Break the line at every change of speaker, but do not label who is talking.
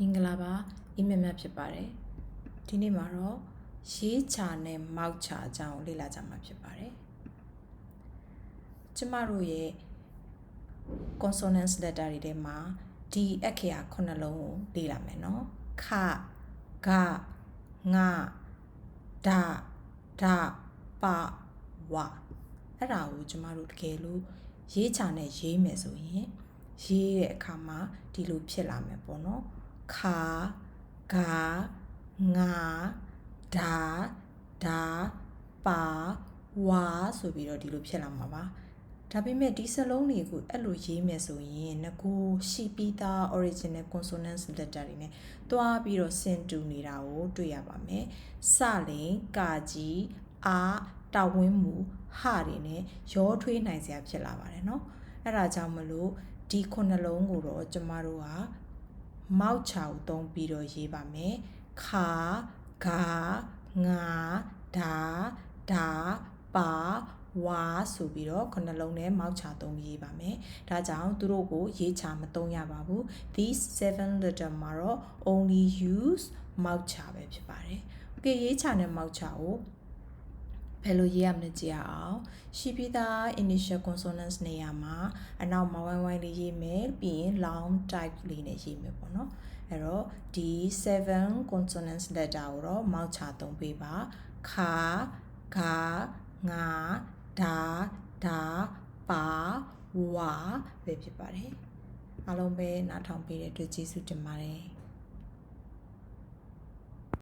မင်္ဂလာပါအီမမဖြစ်ပါတယ်ဒီနေ့မှာတော့ရေးချာနဲ့မောက်ချာအကြောင်းလေ့လာကြမှာဖြစ်ပါတယ်ကျမတို့ရဲ့ consonants letter တွေထဲမှာဒီအက္ခရာခုနှစ်လုံးကိုလေ့လာမယ်နော်ခဂငဒဒပဝအဲ့ဒါကိုကျမတို့တကယ်လို့ရေးချာနဲ့ရေးမယ်ဆိုရင်ရေးတဲ့အခါမှာဒီလိုဖြစ်လာမယ်ပေါ့နော် ခါဂါငါဒါဒါပါဝါဆိုပြီးတော့ဒီလိုဖြစ်လာမှာပါဒါပေမဲ့ဒီစလုံးတွေကိုအဲ့လိုရေးမယ်ဆိုရင်ငကိုရှိပြီးသား original consonants letter တွေနဲ့တွားပြီးတော့ဆင်တူနေတာကိုတွေ့ရပါမယ်စလင်ကာကြီးအာတာဝင်းမူဟတွေနဲ့ရောထွေးနိုင်စရာဖြစ်လာပါတယ်เนาะအဲ့ဒါကြောင့်မလို့ဒီခုနှလုံးကိုတော့ကျမတို့က မောက်ချာကိုသုံးပြီးတော့ရေးပါမယ်ခါဂါငါဒါဒါပါဝါဆိုပြီးတော့ခုနှလုံးနဲ့မောက်ချသုံးရေးပါမယ်။ဒါကြောင့်သူတို့ကိုရေးချမသုံးရပါဘူး။ these seven letter မှာတော့ only use မောက်ချပဲဖြစ်ပါတယ်။ Okay ရေးချနဲ့မောက်ချကို ဘယ်လိုရေးရမလဲကြည့်ရအောင်ရှိပြီးသား initial consonants နေရာမှာအနောက်မှာဝိုင်းဝိုင်းလေးရေးမယ်ပြီးရင် long type လေးနဲ့ရေးမယ်ပေါ့နော်အဲ့တော့ဒီ7 consonants letter ကိုတော့မောက်ချသုံးပေးပါခါဂါငါဒါဒါပါဝါပဲဖြစ်ပါတယ်အားလုံးပဲနားထောင်ပေးတဲ့အတွက်ကျေးဇူးတင်ပါတယ်